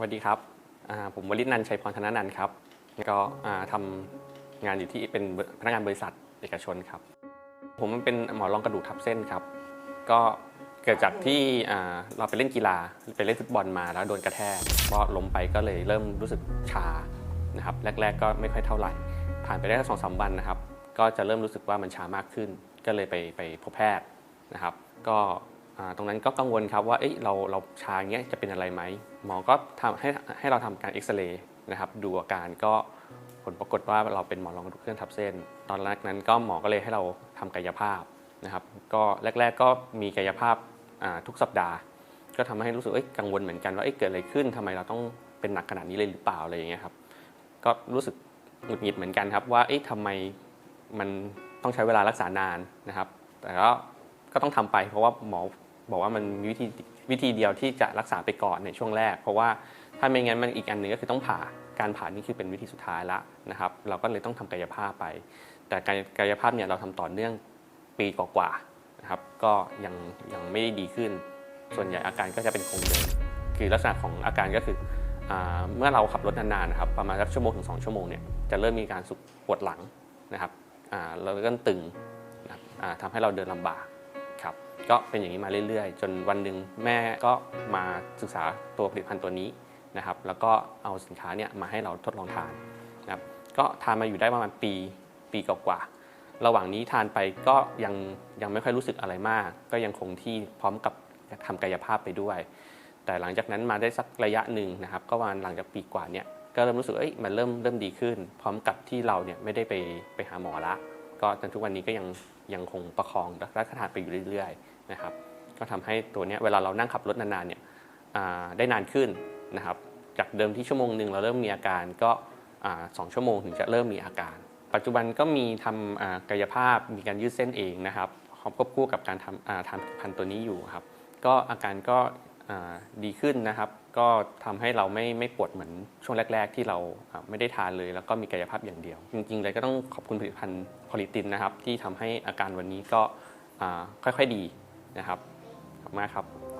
สวัสดีครับ ผมวลิตนันชัยพรธนนันครับก็ทำงานอยู่ที่เป็นพนักงานบริษัทเอกชนครับ ผมมันเป็นหมอรองกระดูกทับเส้นครับ ก็เกิดจากที่เราไปเล่นกีฬาไปเล่นฟุตบอลมาแล้วโดนกระแทกก็ล้มไปก็เลยเริ่มรู้สึกชานะครับ แรก ๆ ก็ไม่ค่อยเท่าไหร่ ผ่านไปได้สองสามวันนะครับ ก็จะเริ่มรู้สึกว่ามันชามากขึ้น ก็เลยไปไปพบแพทย์นะครับ ก็ ตรงนั้นก็กังวลครับว่าเอ้ยเราเราชาอย่างเงี้ยจะเป็นอะไรไหมหมอก็ทำให้ให้เราทำการเอ็กซเรย์นะครับดูอาการก็ผลปรากฏว่าเราเป็นหมอนรองกระดูกเคลื่อนทับเส้น ตอนแรกนั้นก็หมอก็เลยให้เราทำกายภาพนะครับก็แรก ๆ ก็มีกายภาพทุกสัปดาห์ ก็ทำให้รู้สึกเอ้ยกังวลเหมือนกันว่าเอ้ยเกิดอะไรขึ้นทำไมเราต้องเป็นหนักขนาดนี้เลยหรือเปล่าอะไรอย่างเงี้ยครับก็รู้สึกหงุดหงิดเหมือนกันครับว่าเอ๊ะทำไมมันต้องใช้เวลารักษานานนะครับ แต่ก็ก็ต้องทำไปเพราะว่าหมอ บอกว่ามันมีวิธีวิธีเดียวที่จะรักษาไปก่อนในช่วงแรก เพราะว่าถ้าไม่งั้นมันอีกอันหนึ่งก็คือต้องผ่าการผ่านี่คือเป็นวิธีสุดท้ายละนะครับ เราก็เลยต้องทำกายภาพไป แต่การกายภาพเนี่ยเราทำต่อเนื่องปีกว่าๆนะครับ ก็ยังยังไม่ได้ดีขึ้น ส่วนใหญ่อาการก็จะเป็นคงเดิมคือลักษณะของอาการก็คืออเมื่อเราขับรถนานๆนะครับประมาณสักชั่วโมงถึง2ชั่วโมงเนี่ยจะเริ่มมีการสุกปวดหลังนะครับอ่าแล้วก็ตึงนะครับอ่าทำให้เราเดินลำบากครับ ก็เป็นอย่างนี้มาเรื่อยๆ จนวันหนึ่งแม่ก็มาศึกษาตัวผลิตภัณฑ์ตัวนี้นะครับ แล้วก็เอาสินค้าเนี่ยมาให้เราทดลองทานนะครับ ก็ทานมาอยู่ได้ประมาณปีปีกว่าๆระหว่างนี้ทานไปก็ยังยังไม่ค่อยรู้สึกอะไรมาก ก็ยังคงที่พร้อมกับทำกายภาพไปด้วย แต่หลังจากนั้นมาได้สักระยะหนึ่งนะครับ ก็ประมาณหลังจากปีกว่าเนี่ยก็เริ่มรู้สึกเอ้ยมันเริ่มเริ่มดีขึ้น พร้อมกับที่เราเนี่ยไม่ได้ไปไปหาหมอละ ก็จนทุกวันนี้ก็ยังยังคงประคองรักษาทานไปอยู่เรื่อยๆนะครับ ก็ทำให้ตัวนี้เวลาเรานั่งขับรถนานๆเนี่ยได้นานขึ้นนะครับ จากเดิมที่ชั่วโมงหนึ่งเราเริ่มมีอาการก็สองชั่วโมงถึงจะเริ่มมีอาการ ปัจจุบันก็มีทำกายภาพมีการยืดเส้นเองนะครับควบคู่กับการทำอ่าทำพันธุ์ตัวนี้อยู่ครับ ก็อาการก็ ดีขึ้นนะครับ ก็ทำให้เราไม่ไม่ปวดเหมือนช่วงแรก ๆ ที่เราไม่ได้ทานเลย แล้วก็มีกายภาพอย่างเดียว จริงๆเลยก็ต้องขอบคุณผลิตภัณฑ์พอลิตินนะครับ ที่ทำให้อาการวันนี้ก็ค่อยๆดีนะครับขอบคุณมากครับ